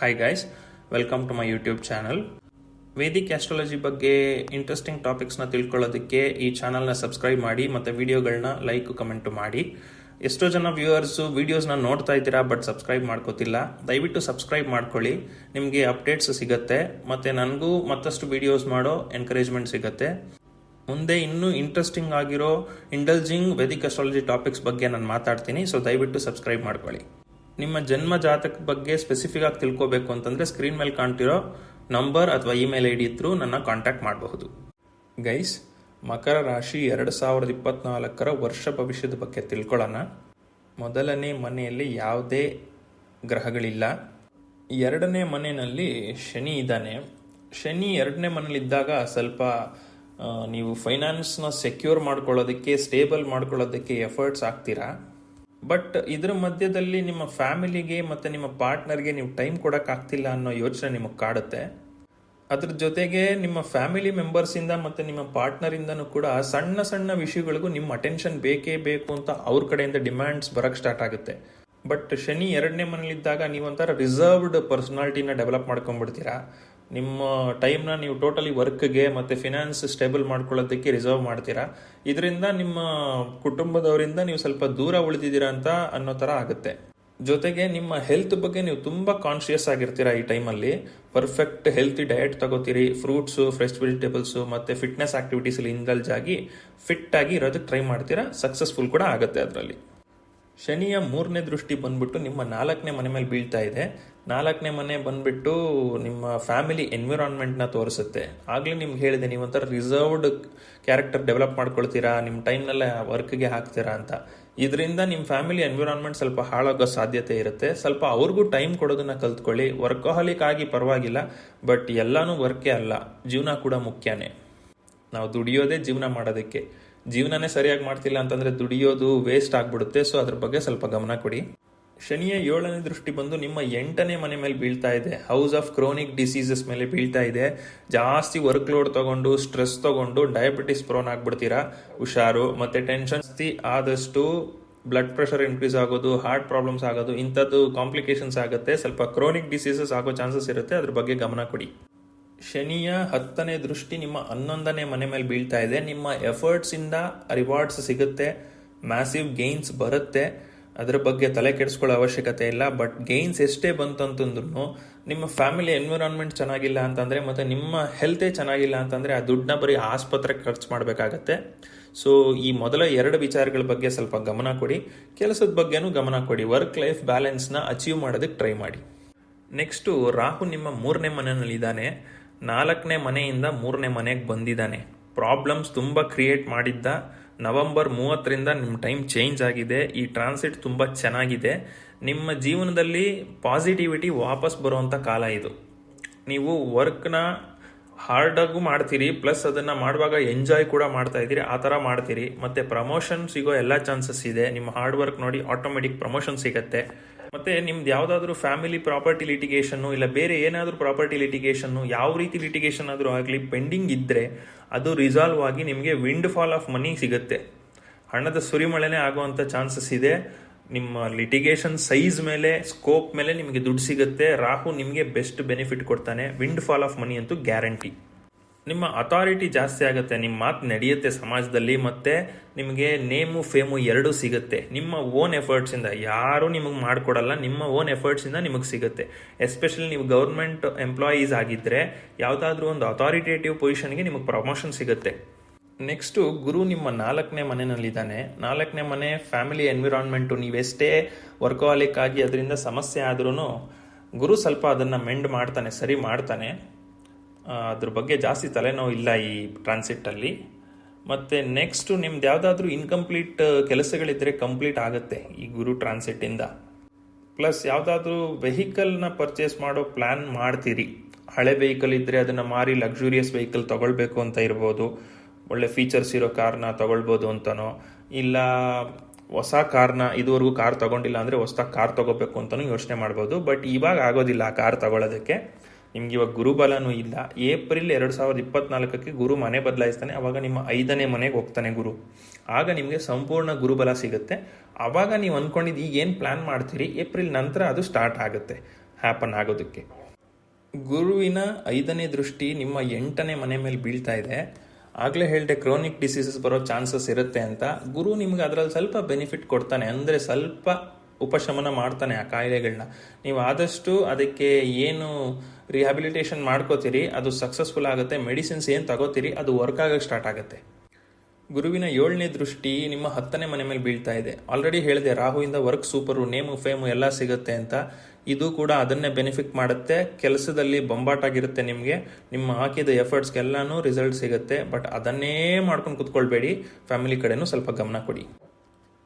Hi guys welcome to my YouTube channel vedic astrology ಬಗ್ಗೆ interesting ಟಾಪಿಕ್ಸ್ನ ತಿಳ್ಕೊಳ್ಳೋದಕ್ಕೆ ಈ ಚಾನಲ್ನ ಸಬ್ಸ್ಕ್ರೈಬ್ ಮಾಡಿ ಮತ್ತು ವೀಡಿಯೋಗಳನ್ನ ಲೈಕ್ ಕಮೆಂಟು ಮಾಡಿ. ಎಷ್ಟೋ ಜನ ವ್ಯೂವರ್ಸು ವೀಡಿಯೋಸ್ನ ನೋಡ್ತಾ ಇದ್ದೀರಾ ಬಟ್ ಸಬ್ಸ್ಕ್ರೈಬ್ ಮಾಡ್ಕೋತಿಲ್ಲ. ದಯವಿಟ್ಟು ಸಬ್ಸ್ಕ್ರೈಬ್ ಮಾಡ್ಕೊಳ್ಳಿ. ನಿಮಗೆ ಅಪ್ಡೇಟ್ಸ್ ಸಿಗುತ್ತೆ. ಮತ್ತು ನನಗೂ ಮತ್ತಷ್ಟು ವೀಡಿಯೋಸ್ ಮಾಡೋ ಎನ್ಕರೇಜ್ಮೆಂಟ್ ಸಿಗುತ್ತೆ. ಮುಂದೆ ಇನ್ನೂ ಇಂಟ್ರೆಸ್ಟಿಂಗ್ ಆಗಿರೋ ಇಂಡಲ್ಜಿಂಗ್ ವೇದಿಕ್ ಅಸ್ಟ್ರಾಲಜಿ ಟಾಪಿಕ್ಸ್ ಬಗ್ಗೆ ನಾನು ಮಾತಾಡ್ತೀನಿ. ಸೊ ದಯವಿಟ್ಟು ಸಬ್ಸ್ಕ್ರೈಬ್ ಮಾಡ್ಕೊಳ್ಳಿ. ನಿಮ್ಮ ಜನ್ಮ ಜಾತಕ ಬಗ್ಗೆ ಸ್ಪೆಸಿಫಿಕ್ ಆಗಿ ತಿಳ್ಕೋಬೇಕು ಅಂತಂದ್ರೆ ಸ್ಕ್ರೀನ್ ಮೇಲೆ ಕಾಣ್ತಿರೋ ನಂಬರ್ ಅಥವಾ ಇಮೇಲ್ ಐ ಡಿ ಇದ್ರೂ ನನ್ನ ಕಾಂಟ್ಯಾಕ್ಟ್ ಮಾಡಬಹುದು. ಗೈಸ್ ಮಕರ ರಾಶಿ ಎರಡು ಸಾವಿರದ ಇಪ್ಪತ್ನಾಲ್ಕರ ವರ್ಷ ಭವಿಷ್ಯದ ಬಗ್ಗೆ ತಿಳ್ಕೊಳ್ಳೋಣ ಮೊದಲನೇ ಮನೆಯಲ್ಲಿ ಯಾವುದೇ ಗ್ರಹಗಳಿಲ್ಲ. ಎರಡನೇ ಮನೆಯಲ್ಲಿ ಶನಿ ಇದ್ದಾನೆ. ಶನಿ ಎರಡನೇ ಮನೇಲಿದ್ದಾಗ ಸ್ವಲ್ಪ ನೀವು ಫೈನಾನ್ಸ್ನ ಸೆಕ್ಯೂರ್ ಮಾಡ್ಕೊಳ್ಳೋದಕ್ಕೆ ಸ್ಟೇಬಲ್ ಮಾಡ್ಕೊಳ್ಳೋದಕ್ಕೆ ಎಫರ್ಟ್ಸ್ ಆಗ್ತೀರಾ? ಬಟ್ ಇದ್ರ ಮಧ್ಯದಲ್ಲಿ ನಿಮ್ಮ ಫ್ಯಾಮಿಲಿಗೆ ಮತ್ತು ನಿಮ್ಮ ಪಾರ್ಟ್ನರ್ಗೆ ನೀವು ಟೈಮ್ ಕೊಡೋಕ್ಕಾಗ್ತಿಲ್ಲ ಅನ್ನೋ ಯೋಚನೆ ನಿಮಗೆ ಕಾಡುತ್ತೆ. ಅದ್ರ ಜೊತೆಗೆ ನಿಮ್ಮ ಫ್ಯಾಮಿಲಿ ಮೆಂಬರ್ಸಿಂದ ಮತ್ತು ನಿಮ್ಮ ಪಾರ್ಟ್ನರಿಂದನೂ ಕೂಡ ಸಣ್ಣ ಸಣ್ಣ ವಿಷಯಗಳಿಗೂ ನಿಮ್ಮ ಅಟೆನ್ಷನ್ ಬೇಕೇ ಬೇಕು ಅಂತ ಅವ್ರ ಕಡೆಯಿಂದ ಡಿಮ್ಯಾಂಡ್ಸ್ ಬರೋಕ್ಕೆ ಸ್ಟಾರ್ಟ್ ಆಗುತ್ತೆ. ಬಟ್ ಶನಿ ಎರಡನೇ ಮನೇಲಿದ್ದಾಗ ನೀವೊಂಥರ ರಿಸರ್ವ್ಡ್ ಪರ್ಸನಾಲಿಟಿನ ಡೆವಲಪ್ ಮಾಡ್ಕೊಂಡ್ಬಿಡ್ತೀರಾ? ನಿಮ್ಮ ಟೈಮ್ನ ನೀವು ಟೋಟಲಿ ವರ್ಕ್ಗೆ ಮತ್ತು ಫಿನಾನ್ಸ್ ಸ್ಟೇಬಲ್ ಮಾಡ್ಕೊಳ್ಳೋದಕ್ಕೆ ರಿಸರ್ವ್ ಮಾಡ್ತೀರಾ? ಇದರಿಂದ ನಿಮ್ಮ ಕುಟುಂಬದವರಿಂದ ನೀವು ಸ್ವಲ್ಪ ದೂರ ಉಳಿದಿದ್ದೀರಾ ಅಂತ ಅನ್ನೋ ಥರ ಆಗುತ್ತೆ. ಜೊತೆಗೆ ನಿಮ್ಮ ಹೆಲ್ತ್ ಬಗ್ಗೆ ನೀವು ತುಂಬ ಕಾನ್ಷಿಯಸ್ ಆಗಿರ್ತೀರಾ ಈ ಟೈಮಲ್ಲಿ ಪರ್ಫೆಕ್ಟ್ ಹೆಲ್ತಿ ಡಯಟ್ ತಗೋತೀರಿ ಫ್ರೂಟ್ಸು ಫ್ರೆಶ್ ವೆಜಿಟೇಬಲ್ಸು ಮತ್ತು ಫಿಟ್ನೆಸ್ ಆಕ್ಟಿವಿಟೀಸಲ್ಲಿ ಇಂದಲ್ಜ್ ಆಗಿ ಫಿಟ್ ಆಗಿ ಇರೋದಕ್ಕೆ ಟ್ರೈ ಮಾಡ್ತೀರಾ? ಸಕ್ಸಸ್ಫುಲ್ ಕೂಡ ಆಗುತ್ತೆ ಅದರಲ್ಲಿ. ಶನಿಯ ಮೂರನೇ ದೃಷ್ಟಿ ಬಂದ್ಬಿಟ್ಟು ನಿಮ್ಮ ನಾಲ್ಕನೇ ಮನೆ ಮೇಲೆ ಬೀಳ್ತಾ ಇದೆ. ನಾಲ್ಕನೇ ಮನೆ ಬಂದ್ಬಿಟ್ಟು ನಿಮ್ಮ ಫ್ಯಾಮಿಲಿ ಎನ್ವಿರಾನ್ಮೆಂಟ್ನ ತೋರಿಸುತ್ತೆ. ಆಗಲೇ ನಿಮ್ಗೆ ಹೇಳಿದೆ, ನೀವು ಒಂಥರ ರಿಸರ್ವ್ಡ್ ಕ್ಯಾರೆಕ್ಟರ್ ಡೆವಲಪ್ ಮಾಡ್ಕೊಳ್ತೀರಾ, ನಿಮ್ಮ ಟೈಮ್ನಲ್ಲೇ ವರ್ಕ್ಗೆ ಹಾಕ್ತೀರಾ ಅಂತ. ಇದರಿಂದ ನಿಮ್ಮ ಫ್ಯಾಮಿಲಿ ಎನ್ವಿರಾನ್ಮೆಂಟ್ ಸ್ವಲ್ಪ ಹಾಳಾಗೋ ಸಾಧ್ಯತೆ ಇರುತ್ತೆ. ಸ್ವಲ್ಪ ಅವ್ರಿಗೂ ಟೈಮ್ ಕೊಡೋದನ್ನ ಕಲ್ತ್ಕೊಳ್ಳಿ. ವರ್ಕಹಾಲಿಕ್ ಆಗಿ ಪರವಾಗಿಲ್ಲ, ಬಟ್ ಎಲ್ಲನೂ ವರ್ಕೇ ಅಲ್ಲ. ಜೀವನ ಕೂಡ ಮುಖ್ಯನೇ. ನಾವು ದುಡಿಯೋದೇ ಜೀವನ ಮಾಡೋದಕ್ಕೆ. ಜೀವನನೇ ಸರಿಯಾಗಿ ಮಾಡ್ತಿಲ್ಲ ಅಂತಂದ್ರೆ ದುಡಿಯೋದು ವೇಸ್ಟ್ ಆಗ್ಬಿಡುತ್ತೆ. ಸೊ ಅದ್ರ ಬಗ್ಗೆ ಸ್ವಲ್ಪ ಗಮನ ಕೊಡಿ. ಶನಿಯ ಏಳನೇ ದೃಷ್ಟಿ ಬಂದು ನಿಮ್ಮ ಎಂಟನೇ ಮನೆ ಮೇಲೆ ಬೀಳ್ತಾ ಇದೆ. ಹೌಸ್ ಆಫ್ ಕ್ರೋನಿಕ್ ಡಿಸೀಸಸ್ ಮೇಲೆ ಬೀಳ್ತಾ ಇದೆ. ಜಾಸ್ತಿ ವರ್ಕ್ ಲೋಡ್ ತಗೊಂಡು ಸ್ಟ್ರೆಸ್ ತಗೊಂಡು ಡಯಾಬಿಟಿಸ್ ಪ್ರೋನ್ ಆಗ್ಬಿಡ್ತೀರಾ? ಹುಷಾರು, ಮತ್ತೆ ಟೆನ್ಷನ್ ಜಾಸ್ತಿ ಆದಷ್ಟು ಬ್ಲಡ್ ಪ್ರೆಷರ್ ಇನ್ಕ್ರೀಸ್ ಆಗೋದು ಹಾರ್ಟ್ ಪ್ರಾಬ್ಲಮ್ಸ್ ಆಗೋದು, ಇಂಥದ್ದು ಕಾಂಪ್ಲಿಕೇಶನ್ಸ್ ಆಗುತ್ತೆ. ಸ್ವಲ್ಪ ಕ್ರೋನಿಕ್ ಡಿಸೀಸಸ್ ಆಗೋ ಚಾನ್ಸಸ್ ಇರುತ್ತೆ. ಅದ್ರ ಬಗ್ಗೆ ಗಮನ ಕೊಡಿ. ಶನಿಯ ಹತ್ತನೇ ದೃಷ್ಟಿ ನಿಮ್ಮ ಹನ್ನೊಂದನೇ ಮನೆ ಮೇಲೆ ಬೀಳ್ತಾ ಇದೆ. ನಿಮ್ಮ ಎಫರ್ಟ್ಸ್ ಇಂದ ರಿವಾರ್ಡ್ಸ್ ಸಿಗುತ್ತೆ. ಮ್ಯಾಸಿವ್ ಗೇನ್ಸ್ ಬರುತ್ತೆ. ಅದರ ಬಗ್ಗೆ ತಲೆ ಕೆಡಿಸ್ಕೊಳ್ಳೋ ಅವಶ್ಯಕತೆ ಇಲ್ಲ. ಬಟ್ ಗೇನ್ಸ್ ಎಷ್ಟೇ ಬಂತಂತಂದ್ರೂ ನಿಮ್ಮ ಫ್ಯಾಮಿಲಿ ಎನ್ವಿರಾನ್ಮೆಂಟ್ ಚೆನ್ನಾಗಿಲ್ಲ ಅಂತಂದರೆ ಮತ್ತು ನಿಮ್ಮ ಹೆಲ್ತೇ ಚೆನ್ನಾಗಿಲ್ಲ ಅಂತಂದರೆ ಆ ದುಡ್ಡನ್ನ ಬರೀ ಆಸ್ಪತ್ರೆಗೆ ಖರ್ಚು ಮಾಡಬೇಕಾಗತ್ತೆ. ಸೊ ಈ ಮೊದಲ ಎರಡು ವಿಚಾರಗಳ ಬಗ್ಗೆ ಸ್ವಲ್ಪ ಗಮನ ಕೊಡಿ. ಕೆಲಸದ ಬಗ್ಗೆನೂ ಗಮನ ಕೊಡಿ. ವರ್ಕ್ ಲೈಫ್ ಬ್ಯಾಲೆನ್ಸ್ನ ಅಚೀವ್ ಮಾಡೋದಕ್ಕೆ ಟ್ರೈ ಮಾಡಿ. ನೆಕ್ಸ್ಟು ರಾಹು ನಿಮ್ಮ ಮೂರನೇ ಮನೆಯಲ್ಲಿದ್ದಾನೆ. ನಾಲ್ಕನೇ ಮನೆಯಿಂದ ಮೂರನೇ ಮನೆಗೆ ಬಂದಿದ್ದಾನೆ. ಪ್ರಾಬ್ಲಮ್ಸ್ ತುಂಬ ಕ್ರಿಯೇಟ್ ಮಾಡಿದ್ದ. ನವೆಂಬರ್ ಮೂವತ್ತರಿಂದ ನಿಮ್ಮ ಟೈಮ್ ಚೇಂಜ್ ಆಗಿದೆ, ಈ ಟ್ರಾನ್ಸಿಟ್ ತುಂಬ ಚೆನ್ನಾಗಿದೆ. ನಿಮ್ಮ ಜೀವನದಲ್ಲಿ ಪಾಸಿಟಿವಿಟಿ ವಾಪಸ್ ಬರುವಂಥ ಕಾಲ ಇದು. ನೀವು ವರ್ಕ್ನ ಹಾರ್ಡಾಗೂ ಮಾಡ್ತೀರಿ ಪ್ಲಸ್ ಅದನ್ನು ಮಾಡುವಾಗ ಎಂಜಾಯ್ ಕೂಡ ಮಾಡ್ತಾ ಇದ್ದೀರಿ, ಆ ಥರ ಮಾಡ್ತೀರಿ. ಮತ್ತು ಪ್ರಮೋಷನ್ ಸಿಗೋ ಎಲ್ಲ ಚಾನ್ಸಸ್ ಇದೆ. ನಿಮ್ಮ ಹಾರ್ಡ್ ವರ್ಕ್ ನೋಡಿ ಆಟೋಮೆಟಿಕ್ ಪ್ರಮೋಷನ್ ಸಿಗುತ್ತೆ. ಮತ್ತೆ ನಿಮ್ದು ಯಾವುದಾದ್ರೂ ಫ್ಯಾಮಿಲಿ ಪ್ರಾಪರ್ಟಿ ಲಿಟಿಗೇಷನ್ ಇಲ್ಲ ಬೇರೆ ಏನಾದರೂ ಪ್ರಾಪರ್ಟಿ ಲಿಟಿಗೇಷನ್ ಯಾವ ರೀತಿ ಲಿಟಿಗೇಷನ್ ಆದರೂ ಆಗಲಿ ಪೆಂಡಿಂಗ್ ಇದ್ದರೆ ಅದು ರಿಸಾಲ್ವ್ ಆಗಿ ನಿಮಗೆ ವಿಂಡ್ ಫಾಲ್ ಆಫ್ ಮನಿ ಸಿಗುತ್ತೆ. ಹಣದ ಸುರಿಮಳೆನೇ ಆಗುವಂತ ಚಾನ್ಸಸ್ ಇದೆ. ನಿಮ್ಮ ಲಿಟಿಗೇಷನ್ ಸೈಜ್ ಮೇಲೆ ಸ್ಕೋಪ್ ಮೇಲೆ ನಿಮಗೆ ದುಡ್ಡು ಸಿಗುತ್ತೆ. ರಾಹು ನಿಮಗೆ ಬೆಸ್ಟ್ ಬೆನಿಫಿಟ್ ಕೊಡ್ತಾನೆ. ವಿಂಡ್ ಫಾಲ್ ಆಫ್ ಮನಿ ಅಂತೂ ಗ್ಯಾರಂಟಿ ನಿಮ್ಮ ಅಥಾರಿಟಿ ಜಾಸ್ತಿ ಆಗುತ್ತೆ ನಿಮ್ಮ ಮಾತು ನಡೆಯುತ್ತೆ ಸಮಾಜದಲ್ಲಿ, ಮತ್ತೆ ನಿಮಗೆ ನೇಮು ಫೇಮು ಎರಡೂ ಸಿಗುತ್ತೆ. ನಿಮ್ಮ ಓನ್ ಎಫರ್ಟ್ಸಿಂದ ಯಾರೂ ನಿಮಗೆ ಮಾಡಿಕೊಡಲ್ಲ, ನಿಮ್ಮ ಓನ್ ಎಫರ್ಟ್ಸಿಂದ ನಿಮಗೆ ಸಿಗುತ್ತೆ. ಎಸ್ಪೆಷಲಿ ನೀವು ಗೌರ್ಮೆಂಟ್ ಎಂಪ್ಲಾಯೀಸ್ ಆಗಿದ್ದರೆ ಯಾವುದಾದ್ರೂ ಒಂದು ಅಥಾರಿಟೇಟಿವ್ ಪೊಸಿಷನ್ಗೆ ನಿಮಗೆ ಪ್ರಮೋಷನ್ ಸಿಗುತ್ತೆ. ನೆಕ್ಸ್ಟು ಗುರು ನಿಮ್ಮ ನಾಲ್ಕನೇ ಮನೆಯಲ್ಲಿದ್ದಾನೆ. ನಾಲ್ಕನೇ ಮನೆ ಫ್ಯಾಮಿಲಿ ಎನ್ವಿರಾನ್ಮೆಂಟು ನೀವೆಷ್ಟೇ ವರ್ಕೋಹಾಲಿಕ್ ಆಗಿ ಅದರಿಂದ ಸಮಸ್ಯೆ ಆದ್ರೂ ಗುರು ಸ್ವಲ್ಪ ಅದನ್ನು ಮೆಂಡ್ ಮಾಡ್ತಾನೆ, ಸರಿ ಮಾಡ್ತಾನೆ. ಅದ್ರ ಬಗ್ಗೆ ಜಾಸ್ತಿ ತಲೆನೋವು ಇಲ್ಲ ಈ ಟ್ರಾನ್ಸಿಟ್ಟಲ್ಲಿ ಮತ್ತು ನೆಕ್ಸ್ಟು ನಿಮ್ದು ಯಾವುದಾದ್ರೂ ಇನ್ಕಂಪ್ಲೀಟ್ ಕೆಲಸಗಳಿದ್ದರೆ ಕಂಪ್ಲೀಟ್ ಆಗುತ್ತೆ ಈ ಗುರು ಟ್ರಾನ್ಸಿಟ್ಟಿಂದ ಪ್ಲಸ್ ಯಾವುದಾದ್ರೂ ವೆಹಿಕಲ್ನ ಪರ್ಚೇಸ್ ಮಾಡೋ ಪ್ಲ್ಯಾನ್ ಮಾಡ್ತೀರಿ. ಹಳೆ ವೆಹಿಕಲ್ ಇದ್ದರೆ ಅದನ್ನು ಮಾರಿ ಲಕ್ಸುರಿಯಸ್ ವೆಹಿಕಲ್ ತಗೊಳ್ಬೇಕು ಅಂತ ಇರ್ಬೋದು. ಒಳ್ಳೆ ಫೀಚರ್ಸ್ ಇರೋ ಕಾರ್ನ ತಗೊಳ್ಬೋದು ಅಂತನೋ. ಇಲ್ಲ ಹೊಸ ಕಾರ್ನ ಇದುವರೆಗೂ ಕಾರ್ ತಗೊಂಡಿಲ್ಲ ಅಂದರೆ ಹೊಸದಾಗಿ ಕಾರ್ ತಗೋಬೇಕು ಅಂತಲೂ ಯೋಚನೆ ಮಾಡ್ಬೋದು. ಬಟ್ ಇವಾಗ ಆಗೋದಿಲ್ಲ ಆ ಕಾರ್ ತಗೊಳ್ಳೋದಕ್ಕೆ ನಿಮ್ಗೆ ಇವಾಗ ಗುರುಬಲನೂ ಇಲ್ಲ. ಏಪ್ರಿಲ್ ಎರಡು ಸಾವಿರದ ಇಪ್ಪತ್ನಾಲ್ಕಕ್ಕೆ ಗುರು ಮನೆ ಬದಲಾಯಿಸ್ತಾನೆ, ಅವಾಗ ನಿಮ್ಮ ಐದನೇ ಮನೆಗೆ ಹೋಗ್ತಾನೆ ಗುರು. ಆಗ ನಿಮಗೆ ಸಂಪೂರ್ಣ ಗುರುಬಲ ಸಿಗುತ್ತೆ. ಆವಾಗ ನೀವು ಅಂದ್ಕೊಂಡಿದ್ದು ಈಗ ಏನು ಪ್ಲ್ಯಾನ್ ಮಾಡ್ತೀರಿ? ಏಪ್ರಿಲ್ ನಂತರ ಅದು ಸ್ಟಾರ್ಟ್ ಆಗುತ್ತೆ. ಹ್ಯಾಪನ್ ಆಗೋದಕ್ಕೆ. ಗುರುವಿನ ಐದನೇ ದೃಷ್ಟಿ ನಿಮ್ಮ ಎಂಟನೇ ಮನೆ ಮೇಲೆ ಬೀಳ್ತಾ ಇದೆ. ಆಗಲೇ ಹೇಳಿದೆ ಕ್ರೋನಿಕ್ ಡಿಸೀಸಸ್ ಬರೋ ಚಾನ್ಸಸ್ ಇರುತ್ತೆ ಅಂತ. ಗುರು ನಿಮ್ಗೆ ಅದರಲ್ಲಿ ಸ್ವಲ್ಪ ಬೆನಿಫಿಟ್ ಕೊಡ್ತಾನೆ. ಅಂದರೆ ಸ್ವಲ್ಪ ಉಪಶಮನ ಮಾಡ್ತಾನೆ ಆ ಕಾಯಿಲೆಗಳನ್ನ ನೀವು ಆದಷ್ಟು ಅದಕ್ಕೆ ಏನು ರಿಹ್ಯಾಬಿಲಿಟೇಷನ್ ಮಾಡ್ಕೋತೀರಿ, ಅದು ಸಕ್ಸಸ್ಫುಲ್ ಆಗುತ್ತೆ ಮೆಡಿಸಿನ್ಸ್ ಏನು ತಗೋತೀರಿ, ಅದು ವರ್ಕ್ ಆಗೋಕ್ಕೆ ಸ್ಟಾರ್ಟ್ ಆಗುತ್ತೆ. ಗುರುವಿನ ಏಳನೇ ದೃಷ್ಟಿ ನಿಮ್ಮ ಹತ್ತನೇ ಮನೆ ಮೇಲೆ ಬೀಳ್ತಾ ಇದೆ. ಆಲ್ರೆಡಿ ಹೇಳಿದೆ, ರಾಹುವಿಂದ ವರ್ಕ್ ಸೂಪರು ನೇಮು ಫೇಮು ಎಲ್ಲ ಸಿಗುತ್ತೆ ಅಂತ. ಇದು ಕೂಡ ಅದನ್ನೇ ಬೆನಿಫಿಟ್ ಮಾಡುತ್ತೆ. ಕೆಲಸದಲ್ಲಿ ಬೊಂಬಾಟಾಗಿರುತ್ತೆ ನಿಮಗೆ. ನಿಮ್ಮ ಹಾಕಿದ ಎಫರ್ಟ್ಸ್ಗೆಲ್ಲನೂ ರಿಸಲ್ಟ್ ಸಿಗುತ್ತೆ. ಬಟ್ ಅದನ್ನೇ ಮಾಡ್ಕೊಂಡು ಕುತ್ಕೊಳ್ಬೇಡಿ. ಫ್ಯಾಮಿಲಿ ಕಡೆನೂ ಸ್ವಲ್ಪ ಗಮನ ಕೊಡಿ.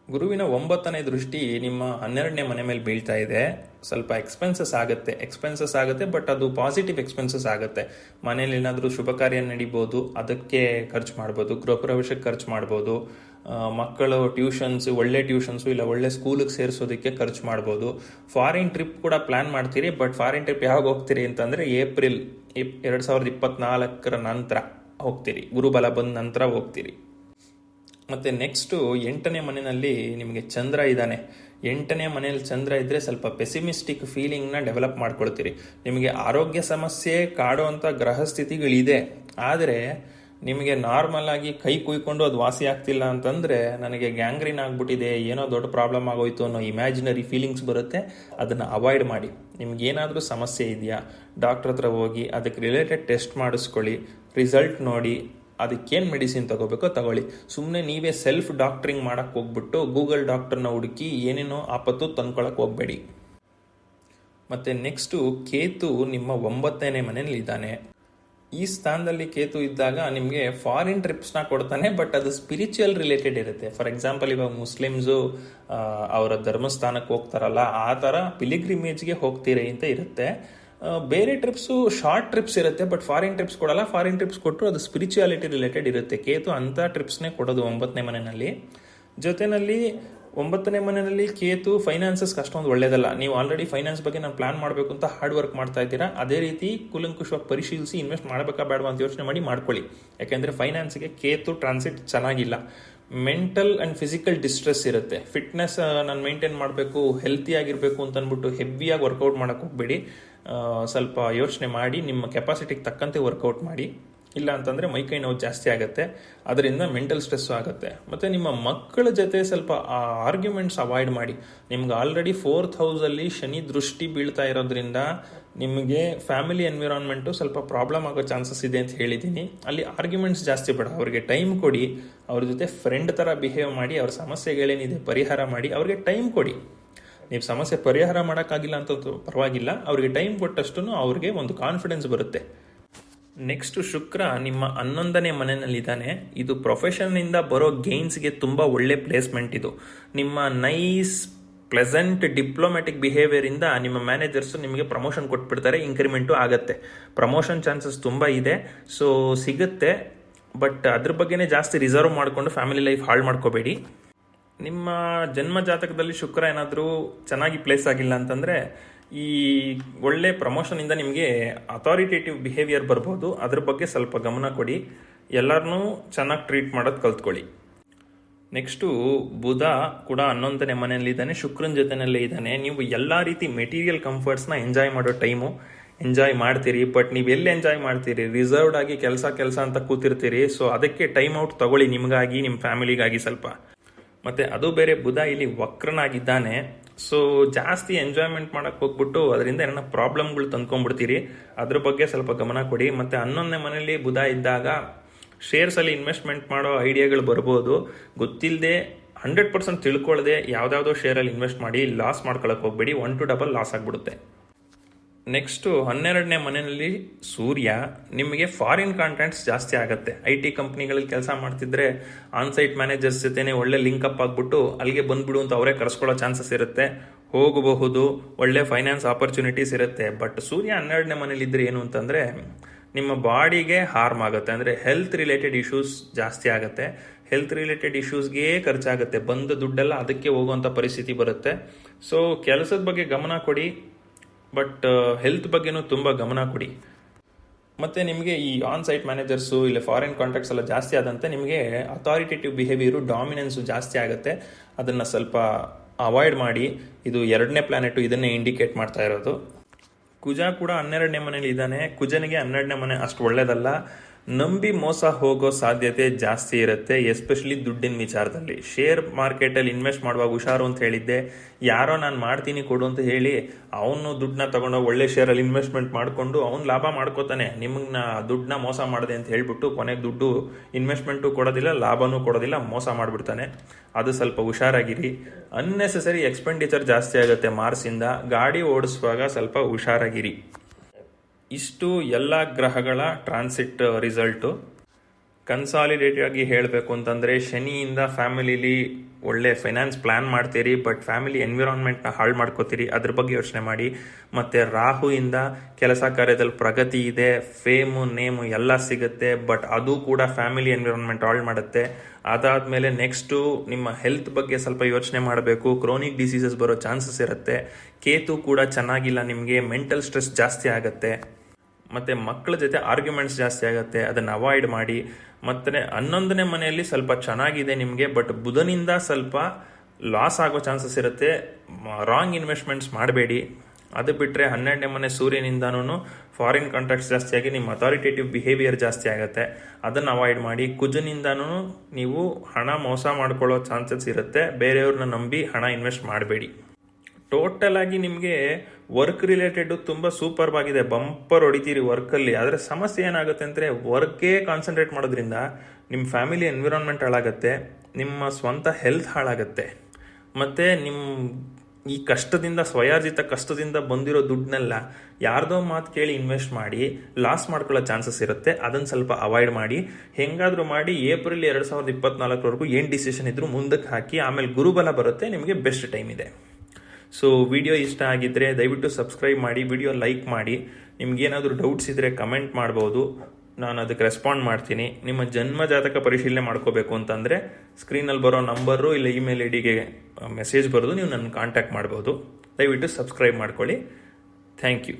ಗುರುವಿನ ಒಂಬತ್ತನೇ ದೃಷ್ಟಿ ನಿಮ್ಮ ಹನ್ನೆರಡನೇ ಮನೆ ಮೇಲೆ ಬೀಳ್ತಾ ಇದೆ. ಸ್ವಲ್ಪ ಎಕ್ಸ್ಪೆನ್ಸಸ್ ಆಗುತ್ತೆ. ಎಕ್ಸ್ಪೆನ್ಸಸ್ ಆಗುತ್ತೆ ಬಟ್ ಅದು ಪಾಸಿಟಿವ್ ಎಕ್ಸ್ಪೆನ್ಸಸ್ ಆಗುತ್ತೆ. ಮನೇಲಿ ಏನಾದರೂ ಶುಭ ಕಾರ್ಯ ನಡಿಬೋದು, ಅದಕ್ಕೆ ಖರ್ಚು ಮಾಡ್ಬೋದು ಗೃಹಪ್ರವೇಶಕ್ಕೆ ಖರ್ಚು ಮಾಡ್ಬೋದು ಮಕ್ಕಳು ಟ್ಯೂಷನ್ಸ್ ಒಳ್ಳೆ ಟ್ಯೂಷನ್ಸು ಇಲ್ಲ ಒಳ್ಳೆ ಸ್ಕೂಲಿಗೆ ಸೇರಿಸೋದಕ್ಕೆ ಖರ್ಚು ಮಾಡ್ಬೋದು. ಫಾರಿನ್ ಟ್ರಿಪ್ ಕೂಡ ಪ್ಲಾನ್ ಮಾಡ್ತೀರಿ ಬಟ್ ಫಾರಿನ್ ಟ್ರಿಪ್ ಯಾವಾಗ ಹೋಗ್ತೀರಿ ಅಂತಂದರೆ ಏಪ್ರಿಲ್ ಇಪ್ ಎರಡು ಸಾವಿರದ ಇಪ್ಪತ್ನಾಲ್ಕರ ನಂತರ ಹೋಗ್ತೀರಿ. ಗುರುಬಲ ಬಂದ ನಂತರ ಹೋಗ್ತೀರಿ. ಮತ್ತು ನೆಕ್ಸ್ಟು ಎಂಟನೇ ಮನೆಯಲ್ಲಿ ನಿಮಗೆ ಚಂದ್ರ ಇದ್ದಾನೆ. ಎಂಟನೇ ಮನೆಯಲ್ಲಿ ಚಂದ್ರ ಇದ್ದರೆ ಸ್ವಲ್ಪ ಪೆಸಿಮಿಸ್ಟಿಕ್ ಫೀಲಿಂಗ್ನ ಡೆವಲಪ್ ಮಾಡ್ಕೊಳ್ತೀರಿ. ನಿಮಗೆ ಆರೋಗ್ಯ ಸಮಸ್ಯೆ ಕಾಡುವಂಥ ಗ್ರಹ ಸ್ಥಿತಿಗಳಿದೆ ಆದರೆ ನಿಮಗೆ ನಾರ್ಮಲ್ ಆಗಿ ಕೈ ಕುಯ್ಕೊಂಡು ಅದು ವಾಸಿ ಆಗ್ತಿಲ್ಲ ಅಂತಂದರೆ ನನಗೆ ಗ್ಯಾಂಗ್ರೀನ್ ಆಗಿಬಿಟ್ಟಿದೆ, ಏನೋ ದೊಡ್ಡ ಪ್ರಾಬ್ಲಮ್ ಆಗೋಯ್ತು ಅನ್ನೋ ಇಮ್ಯಾಜಿನರಿ ಫೀಲಿಂಗ್ಸ್ ಬರುತ್ತೆ. ಅದನ್ನು ಅವಾಯ್ಡ್ ಮಾಡಿ. ನಿಮ್ಗೆ ಏನಾದರೂ ಸಮಸ್ಯೆ ಇದೆಯಾ ಡಾಕ್ಟ್ರ್ ಹತ್ರ ಹೋಗಿ ಅದಕ್ಕೆ ರಿಲೇಟೆಡ್ ಟೆಸ್ಟ್ ಮಾಡಿಸ್ಕೊಳ್ಳಿ ರಿಸಲ್ಟ್ ನೋಡಿ ಅದಕ್ಕೇನು ಮೆಡಿಸಿನ್ ತಗೋಬೇಕೋ ತಗೊಳ್ಳಿ. ಸುಮ್ಮನೆ ನೀವೇ ಸೆಲ್ಫ್ ಡಾಕ್ಟ್ರಿಂಗ್ ಮಾಡಕ್ಕೆ ಹೋಗ್ಬಿಟ್ಟು ಗೂಗಲ್ ಡಾಕ್ಟರ್ನ ಹುಡುಕಿ ಏನೇನೋ ಆಪತ್ತು ತಂದ್ಕೊಳಕ್ಕೆ ಹೋಗಬೇಡಿ. ಮತ್ತು ನೆಕ್ಸ್ಟು ಕೇತು ನಿಮ್ಮ ಒಂಬತ್ತನೇ ಮನೆಯಲ್ಲಿ ಇದ್ದಾನೆ. ಈ ಸ್ಥಾನದಲ್ಲಿ ಕೇತು ಇದ್ದಾಗ ನಿಮಗೆ ಫಾರಿನ್ ಟ್ರಿಪ್ಸ್ನ ಕೊಡ್ತಾನೆ ಬಟ್ ಅದು ಸ್ಪಿರಿಚುವಲ್ ರಿಲೇಟೆಡ್ ಇರುತ್ತೆ. ಫಾರ್ ಎಕ್ಸಾಂಪಲ್ ಇವಾಗ ಮುಸ್ಲಿಮ್ಸು ಅವರ ಧರ್ಮಸ್ಥಾನಕ್ಕೆ ಹೋಗ್ತಾರಲ್ಲ, ಆ ಥರ ಪಿಲಿಗ್ರಿಮೇಜ್ಗೆ ಹೋಗ್ತೀರಿ ಅಂತ ಇರುತ್ತೆ. ಬೇರೆ ಟ್ರಿಪ್ಸು ಶಾರ್ಟ್ ಟ್ರಿಪ್ಸ್ ಇರುತ್ತೆ ಬಟ್ ಫಾರಿನ್ ಟ್ರಿಪ್ಸ್ ಕೊಡಲ್ಲ. ಫಾರಿನ್ ಟ್ರಿಪ್ಸ್ ಕೊಟ್ಟರು ಅದು ಸ್ಪಿರಿಚುಯಾಲಿಟಿ ರಿಲೇಟೆಡ್ ಇರುತ್ತೆ. ಕೇತು ಅಂಥ ಟ್ರಿಪ್ಸ್ನೇ ಕೊಡೋದು ಒಂಬತ್ತನೇ ಮನೆಯಲ್ಲಿ. ಜೊತೆನಲ್ಲಿ ಒಂಬತ್ತನೇ ಮನೆಯಲ್ಲಿ ಕೇತು ಫೈನಾನ್ಸಸ್ಗೆ ಅಷ್ಟೊಂದು ಒಳ್ಳೇದಲ್ಲ. ನೀವು ಆಲ್ರೆಡಿ ಫೈನಾನ್ಸ್ ಬಗ್ಗೆ ನಾನು ಪ್ಲಾನ್ ಮಾಡಬೇಕು ಅಂತ ಹಾರ್ಡ್ ವರ್ಕ್ ಮಾಡ್ತಾ ಇದ್ದೀರಾ. ಅದೇ ರೀತಿ ಕುಲಂಕುಶವಾಗಿ ಪರಿಶೀಲಿಸಿ ಇನ್ವೆಸ್ಟ್ ಮಾಡಬೇಕಾ ಬೇಡವಾ ಅಂತ ಯೋಚನೆ ಮಾಡಿ ಮಾಡ್ಕೊಳ್ಳಿ. ಯಾಕೆಂದರೆ ಫೈನಾನ್ಸ್ಗೆ ಕೇತು ಟ್ರಾನ್ಸಿಟ್ ಚೆನ್ನಾಗಿಲ್ಲ. ಮೆಂಟಲ್ ಆ್ಯಂಡ್ ಫಿಸಿಕಲ್ ಡಿಸ್ಟ್ರೆಸ್ ಇರುತ್ತೆ. ಫಿಟ್ನೆಸ್ ನಾನು ಮೇಂಟೈನ್ ಮಾಡಬೇಕು ಹೆಲ್ತಿಯಾಗಿರಬೇಕು ಅಂತ ಅಂದ್ಬಿಟ್ಟು ಹೆವಿಯಾಗಿ ವರ್ಕೌಟ್ ಮಾಡೋಕ್ಕೆ ಹೋಗಬೇಡಿ. ಸ್ವಲ್ಪ ಯೋಚನೆ ಮಾಡಿ, ನಿಮ್ಮ ಕೆಪಾಸಿಟಿಗೆ ತಕ್ಕಂತೆ ವರ್ಕೌಟ್ ಮಾಡಿ. ಇಲ್ಲ ಅಂತಂದರೆ ಮೈಕೈ ನೋವು ಜಾಸ್ತಿ ಆಗುತ್ತೆ. ಅದರಿಂದ ಮೆಂಟಲ್ ಸ್ಟ್ರೆಸ್ಸು ಆಗುತ್ತೆ. ಮತ್ತು ನಿಮ್ಮ ಮಕ್ಕಳ ಜೊತೆ ಸ್ವಲ್ಪ ಆರ್ಗ್ಯುಮೆಂಟ್ಸ್ ಅವಾಯ್ಡ್ ಮಾಡಿ. ನಿಮ್ಗೆ ಆಲ್ರೆಡಿ ಫೋರ್ತ್ ಹೌಸಲ್ಲಿ ಶನಿ ದೃಷ್ಟಿ ಬೀಳ್ತಾ ಇರೋದ್ರಿಂದ ನಿಮಗೆ ಫ್ಯಾಮಿಲಿ ಎನ್ವಿರಾನ್ಮೆಂಟು ಸ್ವಲ್ಪ ಪ್ರಾಬ್ಲಮ್ ಆಗೋ ಚಾನ್ಸಸ್ ಇದೆ ಅಂತ ಹೇಳಿದ್ದೀನಿ. ಅಲ್ಲಿ ಆರ್ಗ್ಯುಮೆಂಟ್ಸ್ ಜಾಸ್ತಿ ಬೇಡ. ಅವ್ರಿಗೆ ಟೈಮ್ ಕೊಡಿ. ಅವ್ರ ಜೊತೆ ಫ್ರೆಂಡ್ ಥರ ಬಿಹೇವ್ ಮಾಡಿ. ಅವ್ರ ಸಮಸ್ಯೆಗಳೇನಿದೆ ಪರಿಹಾರ ಮಾಡಿ. ಅವ್ರಿಗೆ ಟೈಮ್ ಕೊಡಿ. ನೀವು ಸಮಸ್ಯೆ ಪರಿಹಾರ ಮಾಡೋಕ್ಕಾಗಿಲ್ಲ ಅಂತ ಪರವಾಗಿಲ್ಲ. ಅವರಿಗೆ ಟೈಮ್ ಕೊಟ್ಟಷ್ಟು ಅವ್ರಿಗೆ ಒಂದು ಕಾನ್ಫಿಡೆನ್ಸ್ ಬರುತ್ತೆ. ನೆಕ್ಸ್ಟ್ ಶುಕ್ರ ನಿಮ್ಮ ಹನ್ನೊಂದನೇ ಮನೆಯಲ್ಲಿದ್ದಾನೆ. ಇದು ಪ್ರೊಫೆಷನ್ನಿಂದ ಬರೋ ಗೇಮ್ಸ್ಗೆ ತುಂಬ ಒಳ್ಳೆ ಪ್ಲೇಸ್ಮೆಂಟ್ ಇದು. ನಿಮ್ಮ ನೈಸ್ ಪ್ಲೆಸೆಂಟ್ ಡಿಪ್ಲೊಮ್ಯಾಟಿಕ್ ಬಿಹೇವಿಯರಿಂದ ನಿಮ್ಮ ಮ್ಯಾನೇಜರ್ಸು ನಿಮಗೆ ಪ್ರಮೋಷನ್ ಕೊಟ್ಬಿಡ್ತಾರೆ ಇಂಕ್ರಿಮೆಂಟು ಆಗುತ್ತೆ. ಪ್ರಮೋಷನ್ ಚಾನ್ಸಸ್ ತುಂಬ ಇದೆ. ಸೊ ಸಿಗುತ್ತೆ. ಬಟ್ ಅದ್ರ ಬಗ್ಗೆನೇ ಜಾಸ್ತಿ ರಿಸರ್ವ್ ಮಾಡಿಕೊಂಡು ಫ್ಯಾಮಿಲಿ ಲೈಫ್ ಹಾಳು ಮಾಡ್ಕೋಬೇಡಿ. ನಿಮ್ಮ ಜನ್ಮ ಜಾತಕದಲ್ಲಿ ಶುಕ್ರ ಏನಾದರೂ ಚೆನ್ನಾಗಿ ಪ್ಲೇಸ್ ಆಗಿಲ್ಲ ಅಂತಂದರೆ ಈ ಒಳ್ಳೆ ಪ್ರಮೋಷನಿಂದ ನಿಮಗೆ ಅಥಾರಿಟೇಟಿವ್ ಬಿಹೇವಿಯರ್ ಬರ್ಬೋದು. ಅದ್ರ ಬಗ್ಗೆ ಸ್ವಲ್ಪ ಗಮನ ಕೊಡಿ. ಎಲ್ಲರನ್ನೂ ಚೆನ್ನಾಗಿ ಟ್ರೀಟ್ ಮಾಡೋದು ಕಲ್ತ್ಕೊಳ್ಳಿ. ನೆಕ್ಸ್ಟು ಬುಧ ಕೂಡ ಹನ್ನೊಂದನೇ ಮನೆಯಲ್ಲಿದ್ದಾನೆ ಶುಕ್ರನ ಜೊತೆನಲ್ಲೇ ಇದ್ದಾನೆ. ನೀವು ಎಲ್ಲ ರೀತಿ ಮೆಟೀರಿಯಲ್ ಕಂಫರ್ಟ್ಸ್ನ ಎಂಜಾಯ್ ಮಾಡೋ ಟೈಮು ಎಂಜಾಯ್ ಮಾಡ್ತೀರಿ. ಬಟ್ ನೀವು ಎಲ್ಲಿ ಎಂಜಾಯ್ ಮಾಡ್ತೀರಿ? ರಿಸರ್ವ್ಡ್ ಆಗಿ ಕೆಲಸ ಕೆಲಸ ಅಂತ ಕೂತಿರ್ತೀರಿ. ಸೊ ಅದಕ್ಕೆ ಟೈಮ್ ಔಟ್ ತಗೊಳ್ಳಿ ನಿಮಗಾಗಿ ನಿಮ್ಮ ಫ್ಯಾಮಿಲಿಗಾಗಿ ಸ್ವಲ್ಪ. ಮತ್ತು ಅದು ಬೇರೆ ಬುಧ ಇಲ್ಲಿ ವಕ್ರನಾಗಿದ್ದಾನೆ. ಸೊ ಜಾಸ್ತಿ ಎಂಜಾಯ್ಮೆಂಟ್ ಮಾಡಕ್ಕೆ ಹೋಗ್ಬಿಟ್ಟು ಅದರಿಂದ ಏನೋ ಪ್ರಾಬ್ಲಮ್ಗಳು ತಂದ್ಕೊಂಡ್ಬಿಡ್ತೀರಿ. ಅದ್ರ ಬಗ್ಗೆ ಸ್ವಲ್ಪ ಗಮನ ಕೊಡಿ. ಮತ್ತು ಹನ್ನೊಂದನೇ ಮನೆಯಲ್ಲಿ ಬುಧ ಇದ್ದಾಗ ಶೇರ್ಸಲ್ಲಿ ಇನ್ವೆಸ್ಟ್ಮೆಂಟ್ ಮಾಡೋ ಐಡಿಯಾಗಳು ಬರ್ಬೋದು. ಗೊತ್ತಿಲ್ಲದೆ ಹಂಡ್ರೆಡ್ ಪರ್ಸೆಂಟ್ ತಿಳ್ಕೊಳ್ಳದೆ ಯಾವುದಾವುದೋ ಶೇರಲ್ಲಿ ಇನ್ವೆಸ್ಟ್ ಮಾಡಿ ಲಾಸ್ ಮಾಡ್ಕೊಳಕ್ಕೆ ಹೋಗ್ಬೇಡಿ. ಒನ್ ಟು ಡಬಲ್ ಲಾಸ್ ಆಗಿಬಿಡುತ್ತೆ. ನೆಕ್ಸ್ಟು ಹನ್ನೆರಡನೇ ಮನೆಯಲ್ಲಿ ಸೂರ್ಯ, ನಿಮಗೆ ಫಾರಿನ್ ಕಾಂಟ್ಯಾಕ್ಟ್ಸ್ ಜಾಸ್ತಿ ಆಗುತ್ತೆ. ಐ ಟಿ ಕಂಪ್ನಿಗಳಲ್ಲಿ ಕೆಲಸ ಮಾಡ್ತಿದ್ರೆ ಆನ್ಸೈಟ್ ಮ್ಯಾನೇಜರ್ಸ್ ಜೊತೆನೇ ಒಳ್ಳೆ ಲಿಂಕ್ ಅಪ್ ಆಗ್ಬಿಟ್ಟು ಅಲ್ಲಿಗೆ ಬಂದ್ಬಿಡು ಅಂತ ಅವರೇ ಕರೆಸ್ಕೊಳ್ಳೋ ಚಾನ್ಸಸ್ ಇರುತ್ತೆ. ಹೋಗಬಹುದು, ಒಳ್ಳೆ ಫೈನಾನ್ಸ್ ಆಪರ್ಚುನಿಟೀಸ್ ಇರುತ್ತೆ. ಬಟ್ ಸೂರ್ಯ ಹನ್ನೆರಡನೇ ಮನೇಲಿ ಇದ್ರೆ ಏನು ಅಂತಂದರೆ ನಿಮ್ಮ ಬಾಡಿಗೆ ಹಾರ್ಮ್ ಆಗುತ್ತೆ. ಅಂದರೆ ಹೆಲ್ತ್ ರಿಲೇಟೆಡ್ ಇಶ್ಯೂಸ್ ಜಾಸ್ತಿ ಆಗುತ್ತೆ. ಹೆಲ್ತ್ ರಿಲೇಟೆಡ್ ಇಶ್ಯೂಸ್ಗೆ ಖರ್ಚಾಗುತ್ತೆ. ಬಂದ ದುಡ್ಡೆಲ್ಲ ಅದಕ್ಕೆ ಹೋಗುವಂಥ ಪರಿಸ್ಥಿತಿ ಬರುತ್ತೆ. ಸೊ ಕೆಲಸದ ಬಗ್ಗೆ ಗಮನ ಕೊಡಿ. ಬಟ್ ಹೆಲ್ತ್ ಬಗ್ಗೆನೂ ತುಂಬ ಗಮನ ಕೊಡಿ. ಮತ್ತು ನಿಮಗೆ ಈ ಆನ್ ಸೈಟ್ ಮ್ಯಾನೇಜರ್ಸು ಇಲ್ಲ ಫಾರಿನ್ ಕಾಂಟ್ಯಾಕ್ಟ್ಸ್ ಎಲ್ಲ ಜಾಸ್ತಿ ಆದಂತೆ ನಿಮಗೆ ಅಥಾರಿಟೇಟಿವ್ ಬಿಹೇವಿಯರು ಡಾಮಿನೆನ್ಸು ಜಾಸ್ತಿ ಆಗುತ್ತೆ. ಅದನ್ನು ಸ್ವಲ್ಪ ಅವಾಯ್ಡ್ ಮಾಡಿ, ಇದು ಎರಡನೇ ಪ್ಲಾನೆಟು ಇದನ್ನೇ ಇಂಡಿಕೇಟ್ ಮಾಡ್ತಾ ಇರೋದು. ಕುಜ ಕೂಡ ಹನ್ನೆರಡನೇ ಮನೇಲಿ ಇದ್ದಾನೆ. ಕುಜನಿಗೆ ಹನ್ನೆರಡನೇ ಮನೆ ಅಷ್ಟು ಒಳ್ಳೇದಲ್ಲ. ನಂಬಿ ಮೋಸ ಹೋಗೋ ಸಾಧ್ಯತೆ ಜಾಸ್ತಿ ಇರುತ್ತೆ ಎಸ್ಪೆಷಲಿ ದುಡ್ಡಿನ ವಿಚಾರದಲ್ಲಿ. ಶೇರ್ ಮಾರ್ಕೆಟಲ್ಲಿ ಇನ್ವೆಸ್ಟ್ ಮಾಡುವಾಗ ಹುಷಾರು ಅಂತ ಹೇಳಿದ್ದೆ. ಯಾರೋ ನಾನು ಮಾಡ್ತೀನಿ ಕೊಡು ಅಂತ ಹೇಳಿ ಅವನು ದುಡ್ಡನ್ನ ತಗೊಂಡು ಒಳ್ಳೆ ಶೇರಲ್ಲಿ ಇನ್ವೆಸ್ಟ್ಮೆಂಟ್ ಮಾಡಿಕೊಂಡು ಅವ್ನು ಲಾಭ ಮಾಡ್ಕೋತಾನೆ. ನಿಮಗೆ ದುಡ್ಡನ್ನ ಮೋಸ ಮಾಡಿದೆ ಅಂತ ಹೇಳ್ಬಿಟ್ಟು ಕೊನೆಗೆ ದುಡ್ಡು ಇನ್ವೆಸ್ಟ್ಮೆಂಟು ಕೊಡೋದಿಲ್ಲ, ಲಾಭನೂ ಕೊಡೋದಿಲ್ಲ, ಮೋಸ ಮಾಡಿಬಿಡ್ತಾನೆ. ಅದು ಸ್ವಲ್ಪ ಹುಷಾರಾಗಿರಿ. ಅನ್ನೆಸೆಸರಿ ಎಕ್ಸ್ಪೆಂಡಿಚರ್ ಜಾಸ್ತಿ ಆಗುತ್ತೆ ಮಾರ್ಸಿಂದ. ಗಾಡಿ ಓಡಿಸುವಾಗ ಸ್ವಲ್ಪ ಹುಷಾರಾಗಿರಿ. ಇಷ್ಟು ಎಲ್ಲ ಗ್ರಹಗಳ ಟ್ರಾನ್ಸಿಟ್ ರಿಸಲ್ಟು ಕನ್ಸಾಲಿಡೇಟೆಡ್ ಆಗಿ ಹೇಳಬೇಕು ಅಂತಂದರೆ ಶನಿಯಿಂದ ಫ್ಯಾಮಿಲಿಲಿ ಒಳ್ಳೆ ಫೈನಾನ್ಸ್ ಪ್ಲ್ಯಾನ್ ಮಾಡ್ತೀರಿ ಬಟ್ ಫ್ಯಾಮಿಲಿ ಎನ್ವಿರಾನ್ಮೆಂಟ್ನ ಹಾಳು ಮಾಡ್ಕೋತೀರಿ, ಅದ್ರ ಬಗ್ಗೆ ಯೋಚನೆ ಮಾಡಿ. ಮತ್ತು ರಾಹುಯಿಂದ ಕೆಲಸ ಕಾರ್ಯದಲ್ಲಿ ಪ್ರಗತಿ ಇದೆ ಫೇಮು ನೇಮು ಎಲ್ಲ ಸಿಗುತ್ತೆ ಬಟ್ ಅದು ಕೂಡ ಫ್ಯಾಮಿಲಿ ಎನ್ವಿರಾನ್ಮೆಂಟ್ ಹಾಳು ಮಾಡುತ್ತೆ. ಅದಾದಮೇಲೆ ನೆಕ್ಸ್ಟು ನಿಮ್ಮ ಹೆಲ್ತ್ ಬಗ್ಗೆ ಸ್ವಲ್ಪ ಯೋಚನೆ ಮಾಡಬೇಕು. ಕ್ರೋನಿಕ್ ಡಿಸೀಸಸ್ ಬರೋ ಚಾನ್ಸಸ್ ಇರುತ್ತೆ. ಕೇತು ಕೂಡ ಚೆನ್ನಾಗಿಲ್ಲ ನಿಮಗೆ ಮೆಂಟಲ್ ಸ್ಟ್ರೆಸ್ ಜಾಸ್ತಿ ಆಗುತ್ತೆ. ಮತ್ತು ಮಕ್ಕಳ ಜೊತೆ ಆರ್ಗ್ಯುಮೆಂಟ್ಸ್ ಜಾಸ್ತಿ ಆಗುತ್ತೆ, ಅದನ್ನು ಅವಾಯ್ಡ್ ಮಾಡಿ ಮತ್ತು ಹನ್ನೊಂದನೇ ಮನೆಯಲ್ಲಿ ಸ್ವಲ್ಪ ಚೆನ್ನಾಗಿದೆ ನಿಮಗೆ ಬಟ್ ಬುಧನಿಂದ ಸ್ವಲ್ಪ ಲಾಸ್ ಆಗೋ ಚಾನ್ಸಸ್ ಇರುತ್ತೆ. ರಾಂಗ್ ಇನ್ವೆಸ್ಟ್ಮೆಂಟ್ಸ್ ಮಾಡಬೇಡಿ. ಅದು ಬಿಟ್ಟರೆ ಹನ್ನೆರಡನೇ ಮನೆ ಸೂರ್ಯನಿಂದನೂ ಫಾರಿನ್ ಕಾಂಟ್ರಾಕ್ಟ್ಸ್ ಜಾಸ್ತಿ ಆಗಿ ನಿಮ್ಮ ಅಥಾರಿಟೇಟಿವ್ ಬಿಹೇವಿಯರ್ ಜಾಸ್ತಿ ಆಗುತ್ತೆ. ಅದನ್ನು ಅವಾಯ್ಡ್ ಮಾಡಿ ಕುಜನಿಂದನೂ ನೀವು ಹಣ ಮೋಸ ಮಾಡ್ಕೊಳ್ಳೋ ಚಾನ್ಸಸ್ ಇರುತ್ತೆ. ಬೇರೆಯವ್ರನ್ನ ನಂಬಿ ಹಣ ಇನ್ವೆಸ್ಟ್ ಮಾಡಬೇಡಿ. ಟೋಟಲ್ ಆಗಿ ನಿಮಗೆ ವರ್ಕ್ ರಿಲೇಟೆಡ್ ತುಂಬ ಸೂಪರ್ ಆಗಿದೆ. ಬಂಪರ್ ಹೊಡಿತೀರಿ ವರ್ಕಲ್ಲಿ ಆದರೆ ಸಮಸ್ಯೆ ಏನಾಗುತ್ತೆ ಅಂದರೆ ವರ್ಕೇ ಕಾನ್ಸಂಟ್ರೇಟ್ ಮಾಡೋದ್ರಿಂದ ನಿಮ್ಮ ಫ್ಯಾಮಿಲಿ ಎನ್ವಿರಾನ್ಮೆಂಟ್ ಹಾಳಾಗುತ್ತೆ. ನಿಮ್ಮ ಸ್ವಂತ ಹೆಲ್ತ್ ಹಾಳಾಗುತ್ತೆ. ಮತ್ತು ನಿಮ್ಮ ಈ ಕಷ್ಟದಿಂದ, ಸ್ವಯಾರ್ಜಿತ ಕಷ್ಟದಿಂದ ಬಂದಿರೋ ದುಡ್ಡನ್ನೆಲ್ಲ ಯಾರ್ದೋ ಮಾತು ಕೇಳಿ ಇನ್ವೆಸ್ಟ್ ಮಾಡಿ ಲಾಸ್ ಮಾಡ್ಕೊಳ್ಳೋ ಚಾನ್ಸಸ್ ಇರುತ್ತೆ. ಅದನ್ನು ಸ್ವಲ್ಪ ಅವಾಯ್ಡ್ ಮಾಡಿ. ಹೆಂಗಾದರೂ ಮಾಡಿ ಏಪ್ರಿಲ್ ಎರಡು ಸಾವಿರದ ಇಪ್ಪತ್ನಾಲ್ಕರವರೆಗೂ ಏನು ಡಿಸಿಷನ್ ಇದ್ದರೂ ಮುಂದಕ್ಕೆ ಹಾಕಿ, ಆಮೇಲೆ ಗುರುಬಲ ಬರುತ್ತೆ, ನಿಮಗೆ ಬೆಸ್ಟ್ ಟೈಮ್ ಇದೆ. ಸೊ ವಿಡಿಯೋ ಇಷ್ಟ ಆಗಿದ್ದರೆ ದಯವಿಟ್ಟು ಸಬ್ಸ್ಕ್ರೈಬ್ ಮಾಡಿ ವಿಡಿಯೋ ಲೈಕ್ ಮಾಡಿ. ನಿಮ್ಗೇನಾದರೂ ಡೌಟ್ಸ್ ಇದ್ದರೆ ಕಮೆಂಟ್ ಮಾಡ್ಬೋದು. ನಾನು ಅದಕ್ಕೆ ರೆಸ್ಪಾಂಡ್ ಮಾಡ್ತೀನಿ. ನಿಮ್ಮ ಜನ್ಮ ಜಾತಕ ಪರಿಶೀಲನೆ ಮಾಡ್ಕೋಬೇಕು ಅಂತಂದರೆ ಸ್ಕ್ರೀನಲ್ಲಿ ಬರೋ ನಂಬರು ಇಲ್ಲ ಇಮೇಲ್ ಐ ಡಿಗೆ ಮೆಸೇಜ್ ಬರೋದು ನೀವು ನನ್ನ ಕಾಂಟ್ಯಾಕ್ಟ್ ಮಾಡ್ಬೋದು. ದಯವಿಟ್ಟು ಸಬ್ಸ್ಕ್ರೈಬ್ ಮಾಡ್ಕೊಳ್ಳಿ. Thank you